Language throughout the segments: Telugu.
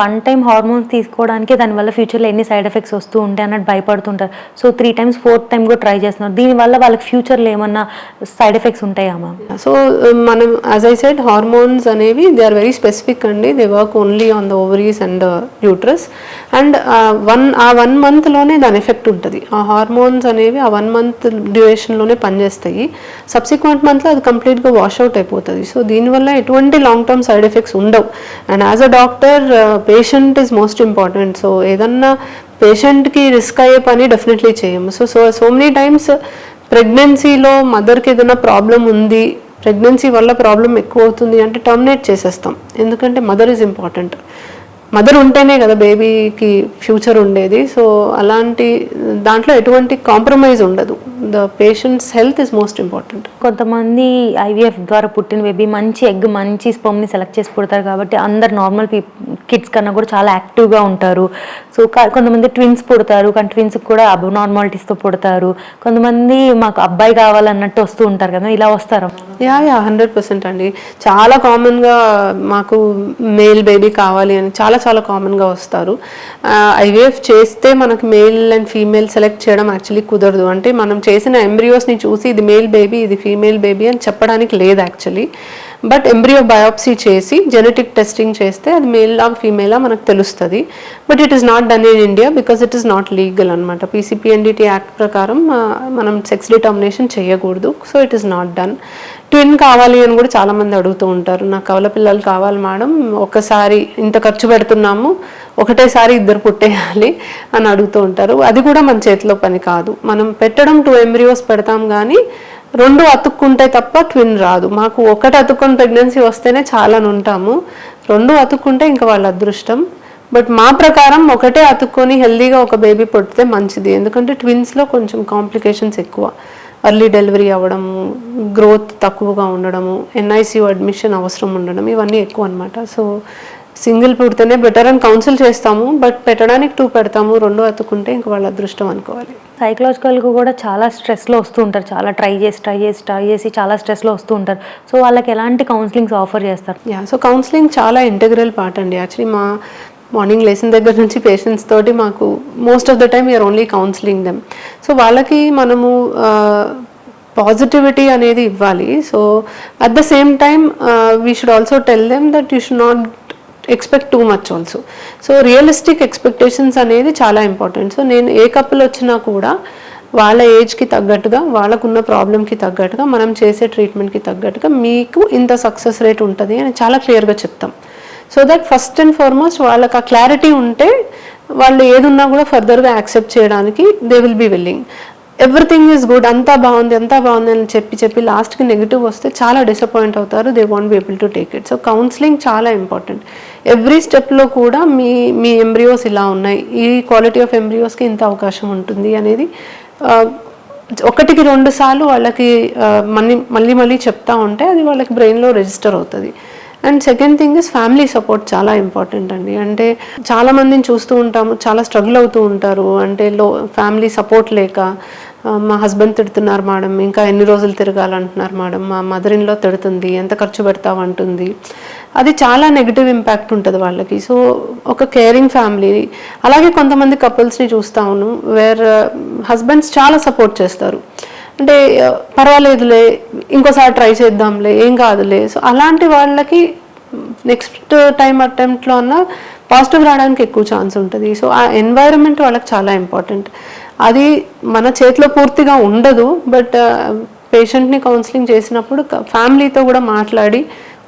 వన్ టైం హార్మోన్స్ తీసుకోవడానికి దానివల్ల ఫ్యూచర్లో ఎన్ని సైడ్ ఎఫెక్ట్స్ వస్తూ ఉంటాయి అన్నట్టు భయపడుతుంటారు. So three times fourth time కూడా ట్రై చేస్తున్నారు. దీనివల్ల వాళ్ళకి ఫ్యూచర్లో ఏమన్నా సైడ్ ఎఫెక్ట్స్ ఉంటాయా మ్యామ్ సో um, మనం యాజ్ ఐ సెడ్ హార్మోన్స్ అనేవి దే ఆర్ వెరీ స్పెసిఫిక్ అండి. They work only on the ovaries and uterus and one uh one మంత్లోనే దాని ఎఫెక్ట్ ఉంటుంది. ఆ హార్మోన్స్ అనేవి ఆ వన్ మంత్ డ్యూరేషన్లోనే పనిచేస్తాయి. సబ్సిక్వెంట్ మంత్లో అది కంప్లీట్గా వాష్ అవుట్ అయిపోతుంది. సో దీనివల్ల ఎటువంటి లాంగ్ టర్మ్ సైడ్ ఎఫెక్ట్స్ ఉండవు. And as a doctor patient is most important so ఏదన్నా పేషెంట్కి రిస్క్ అయ్యే పని డెఫినెట్లీ చేయము so so so many times ప్రెగ్నెన్సీలో మదర్కి ఏదైనా ప్రాబ్లం ఉంది ప్రెగ్నెన్సీ వల్ల ప్రాబ్లం ఎక్కువ అవుతుంది అంటే టర్మినేట్ చేసేస్తాం. ఎందుకంటే మదర్ ఈజ్ ఇంపార్టెంట్ మదర్ ఉంటేనే కదా బేబీకి ఫ్యూచర్ ఉండేది. సో అలాంటి దాంట్లో ఎటువంటి కాంప్రమైజ్ ఉండదు. The patients health is most important కొంతమంది ఐవీఎఫ్ ద్వారా పుట్టిన బేబీ మంచి ఎగ్ మంచి స్పమ్ని సెలెక్ట్ చేసి పుడతారు కాబట్టి అందరు నార్మల్ పీ కిడ్స్ కన్నా కూడా చాలా యాక్టివ్గా ఉంటారు. సో కా- కొంతమంది ట్విన్స్ పుడతారు. కానీ ట్విన్స్ కూడా అబ్నార్మాలిటీస్తో పుడతారు. కొంతమంది మాకు అబ్బాయి కావాలన్నట్టు వస్తూ ఉంటారు కదా ఇలా వస్తారు? యా యా హండ్రెడ్ పర్సెంట్ అండి. చాలా కామన్గా మాకు మేల్ బేబీ కావాలి అని చాలా చాలా కామన్గా వస్తారు. Uh, ఐవీఎఫ్ చేస్తే మనకు మేల్ అండ్ ఫీమేల్ సెలెక్ట్ చేయడం యాక్చువల్లీ కుదరదు. అంటే మనం చేసిన ఎంబ్రియోస్ని చూసి ఇది మేల్ బేబీ ఇది ఫీమేల్ బేబీ అని చెప్పడానికి లేదు యాక్చువల్లీ బట్ ఎంబ్రియో బయాప్సీ చేసి జెనెటిక్ టెస్టింగ్ చేస్తే అది మేలా ఫీమేలా మనకు తెలుస్తుంది. But it is not done in India because it is not legal అనమాట పీసీపీఎన్డిటీ యాక్ట్ ప్రకారం uh, మనం సెక్స్ డిటర్మినేషన్ చేయకూడదు. So it is not done twin కావాలి అని కూడా చాలామంది అడుగుతూ ఉంటారు. నాకు కవల పిల్లలు కావాలి మేడం ఒకసారి ఇంత ఖర్చు పెడుతున్నాము ఒకటేసారి ఇద్దరు పుట్టేయాలి అని అడుగుతూ ఉంటారు. అది కూడా మన చేతిలో పని కాదు. మనం పెట్టడం టూ ఎంబ్రియోస్ పెడతాం కానీ రెండు అతుక్కుంటే తప్ప ట్విన్ రాదు. మాకు ఒకటి అతుక్కొని ప్రెగ్నెన్సీ వస్తేనే చాలా అని ఉంటాము. రెండు అతుక్కుంటే ఇంకా వాళ్ళ అదృష్టం. బట్ మా ప్రకారం ఒకటే అతుక్కొని హెల్దీగా ఒక బేబీ పుట్టితే మంచిది. ఎందుకంటే ట్విన్స్లో కొంచెం కాంప్లికేషన్స్ ఎక్కువ. అర్లీ డెలివరీ అవ్వడము గ్రోత్ తక్కువగా ఉండడము ఎన్ఐసియు అడ్మిషన్ అవసరం ఉండడం ఇవన్నీ ఎక్కువ అనమాట సో సింగిల్ పుడితేనే బెటర్ అని కౌన్సిల్ చేస్తాము బట్ పెట్టడానికి టూ పెడతాము రెండు అతుక్కుంటే ఇంకా వాళ్ళ అదృష్టం అనుకోవాలి. సైకలాజికల్గా కూడా చాలా స్ట్రెస్లో వస్తూ ఉంటారు. చాలా ట్రై చేసి ట్రై చేసి ట్రై చేసి చాలా స్ట్రెస్లో వస్తూ ఉంటారు. సో వాళ్ళకి ఎలాంటి కౌన్సిలింగ్స్ ఆఫర్ చేస్తారు? యా సో కౌన్సిలింగ్ చాలా ఇంటగ్రల్ పార్ట్ అండి. యాక్చువల్లీ మా మార్నింగ్ లేచిన దగ్గర నుంచి పేషెంట్స్ తోటి మాకు most of the time you're only counseling them so వాళ్ళకి మనము పాజిటివిటీ అనేది ఇవ్వాలి. So at the same time we should also tell them that you should not expect too much also so realistic expectations అనేది చాలా ఇంపార్టెంట్ సో నేను ఏ కప్పులు వచ్చినా కూడా వాళ్ళ ఏజ్కి తగ్గట్టుగా వాళ్ళకున్న ప్రాబ్లంకి తగ్గట్టుగా మనం చేసే ట్రీట్మెంట్కి తగ్గట్టుగా మీకు ఇంత సక్సెస్ రేట్ ఉంటుంది అని చాలా క్లియర్గా చెప్తాం. So that first and foremost వాళ్ళకి ఆ క్లారిటీ ఉంటే వాళ్ళు ఏదున్నా కూడా ఫర్దర్గా యాక్సెప్ట్ చేయడానికి they will be willing everything is good అంతా బాగుంది అంతా బాగుంది అని చెప్పి చెప్పి లాస్ట్కి నెగిటివ్ వస్తే చాలా డిసప్పాయింట్ అవుతారు they want be able to take it so counseling చాలా ఇంపార్టెంట్ ఎవ్రీ స్టెప్లో కూడా మీ మీ ఎంబ్రియోస్ ఇలా ఉన్నాయి. ఈ క్వాలిటీ ఆఫ్ ఎంబ్రియోస్కి ఇంత అవకాశం ఉంటుంది అనేది ఒకటికి రెండు సార్లు వాళ్ళకి మళ్ళీ మళ్ళీ మళ్ళీ చెప్తా ఉంటే అది వాళ్ళకి బ్రెయిన్లో రిజిస్టర్ అవుతుంది. And second thing is family support చాలా ఇంపార్టెంట్ అండి. అంటే చాలా మందిని చూస్తూ ఉంటాము చాలా స్ట్రగుల్ అవుతూ ఉంటారు. అంటే లో ఫ్యామిలీ సపోర్ట్ లేక మా హస్బెండ్ తిడుతున్నారు మేడం ఇంకా ఎన్ని రోజులు తిరగాలంటున్నారు మేడం మా మదర్ ఇన్లో తిడుతుంది ఎంత ఖర్చు పెడతామంటుంది అది చాలా నెగిటివ్ ఇంపాక్ట్ ఉంటుంది వాళ్ళకి. సో ఒక కేరింగ్ ఫ్యామిలీ అలాగే కొంతమంది కపుల్స్ని చూస్తాను వేర్ హస్బెండ్స్ చాలా సపోర్ట్ చేస్తారు. అంటే పర్వాలేదులే ఇంకోసారి ట్రై చేద్దాంలే ఏం కాదులే. సో అలాంటి వాళ్ళకి నెక్స్ట్ టైం అటెంప్ట్లో అన్న పాజిటివ్ రావడానికి ఎక్కువ ఛాన్స్ ఉంటుంది. సో ఆ ఎన్వైరన్మెంట్ వాళ్ళకి చాలా ఇంపార్టెంట్ అది మన చేతిలో పూర్తిగా ఉండదు బట్ పేషెంట్ని కౌన్సిలింగ్ చేసినప్పుడు ఫ్యామిలీతో కూడా మాట్లాడి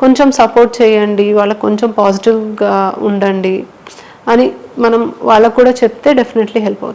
కొంచెం సపోర్ట్ చేయండి వాళ్ళకి కొంచెం పాజిటివ్గా ఉండండి అని మనం వాళ్ళకు కూడా చెప్తే డెఫినెట్లీ హెల్ప్ అవుతుంది.